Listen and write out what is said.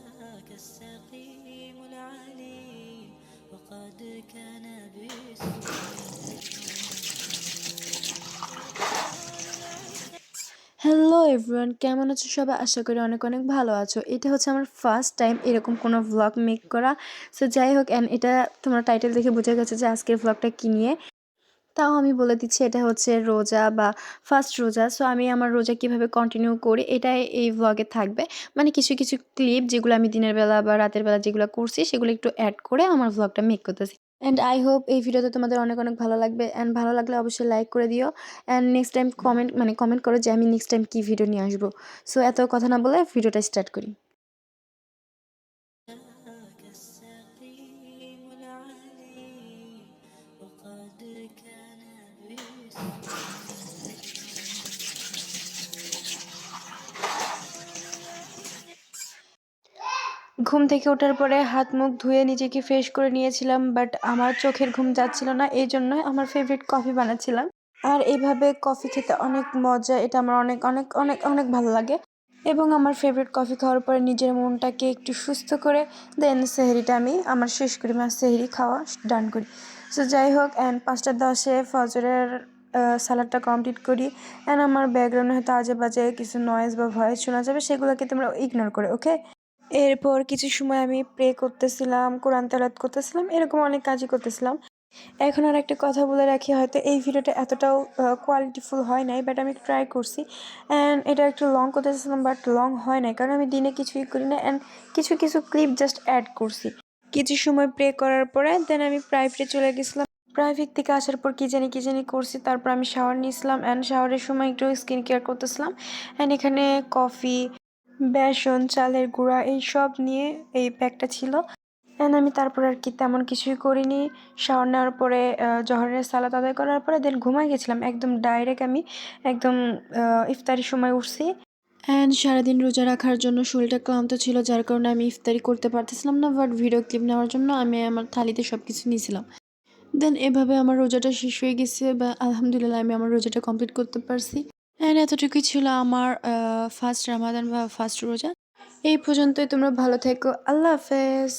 ذاك السقيم العليم وقد كان بالسوء hello everyone কেমন আছো সবাই আশা করি অনেক অনেক ভালো আছো এটা হচ্ছে আমার ফার্স্ট টাইম এরকম কোনো ভ্লগ মেক করা সো যাই হোক অ্যান্ড এটা তোমরা টাইটেল দেখে বোঝা গেছে যে আজকের ভ্লগটা কী নিয়ে তাও আমি বলে দিচ্ছি এটা হচ্ছে রোজা বা ফার্স্ট রোজা। সো আমি আমার রোজা কীভাবে কন্টিনিউ করি এটাই এই ভ্লগে থাকবে। মানে কিছু কিছু ক্লিপ যেগুলো আমি দিনের বেলা বা রাতের বেলা যেগুলো করছি সেগুলো একটু অ্যাড করে আমার ভ্লগটা মেক করতেছি। অ্যান্ড আই হোপ এই ভিডিওতে তোমাদের অনেক অনেক ভালো লাগবে। অ্যান্ড ভালো লাগলে অবশ্যই লাইক করে দিও। অ্যান্ড নেক্সট টাইম কমেন্ট মানে কমেন্ট করো যে আমি নেক্সট টাইম কী ভিডিও নিয়ে আসব। সো এত কথা না বলে ভিডিওটা স্টার্ট করি। ঘুম থেকে ওঠার পরে হাত মুখ ধুয়ে নিজেকে ফ্রেশ করে নিয়েছিলাম বাট আমার চোখের ঘুম যাচ্ছিল না, এই জন্য আমার ফেভারিট কফি বানাচ্ছিলাম। আর এইভাবে কফি খেতে অনেক মজা, এটা আমার অনেক অনেক অনেক অনেক ভালো লাগে। এবং আমার ফেভারিট কফি খাওয়ার পরে নিজের মনটাকে একটু সুস্থ করে দেন সেহেরিটা আমি আমার শেষ করি মানে সেহেরি খাওয়া ডান করি। সো যাই হোক অ্যান্ড পাঁচটা দশে ফজরের সালাডটা কমপ্লিট করি অ্যান্ড আমার ব্যাকগ্রাউন্ডে হয়তো আজে বাজে কিছু নয়েজ বা ভয়েস শোনা যাবে, সেগুলোকে তোমরা ইগনোর করে ওকে এরপর কিছু সময় আমি প্রে করতেছিলাম, কোরআন তেলাত করতেছিলাম, এরকম অনেক কাজই করতেছিলাম। এখন আর একটা কথা বলে রাখি, হয়তো এই ভিডিওটা এতটাও কোয়ালিটিফুল হয় নাই বাট আমি ট্রাই করছি। অ্যান্ড এটা একটু লং করতেছিলাম বাট লং হয় নাই, কারণ আমি দিনে কিছুই করি না অ্যান্ড কিছু কিছু ক্লিপ জাস্ট অ্যাড করছি। কিছু সময় প্রে করার পরে দেন আমি প্রাইভেটে চলে গেছিলাম। প্রাইভেট থেকে আসার পর কী জানি কী জানি করছি, তারপর আমি শাওয়ার নিয়েছিলাম অ্যান্ড শাওয়ারের সময় একটু স্কিন কেয়ার করতেছিলাম। অ্যান্ড এখানে কফি বেসন, চালের গুঁড়া এই সব নিয়ে এই প্যাকটা ছিল। অ্যান্ড আমি তারপর আর কি তেমন কিছুই করিনি। শাওয়ার নেওয়ার পরে জহরের সালাদ আদায় করার পরে দেন ঘুমাই গেছিলাম। একদম ডাইরেক্ট আমি একদম ইফতারির সময় উঠছি। অ্যান্ড সারাদিন রোজা রাখার জন্য শরীরটা ক্লান্ত ছিল, যার কারণে আমি ইফতারি করতে পারতেছিলাম না বাট ভিডিও ক্লিপ নেওয়ার জন্য আমি আমার থালিতে সব কিছু নিয়েছিলাম। দেন এভাবে আমার রোজাটা শেষ হয়ে গেছে, বা আলহামদুলিল্লাহ আমি আমার রোজাটা কমপ্লিট করতে পারছি। অ্যান্ড এতটুকুই ছিল আমার ফার্স্ট রামাদান বা ফার্স্ট রোজা। এই পর্যন্তই, তোমরা ভালো থেকো। আল্লাহ হাফেজ।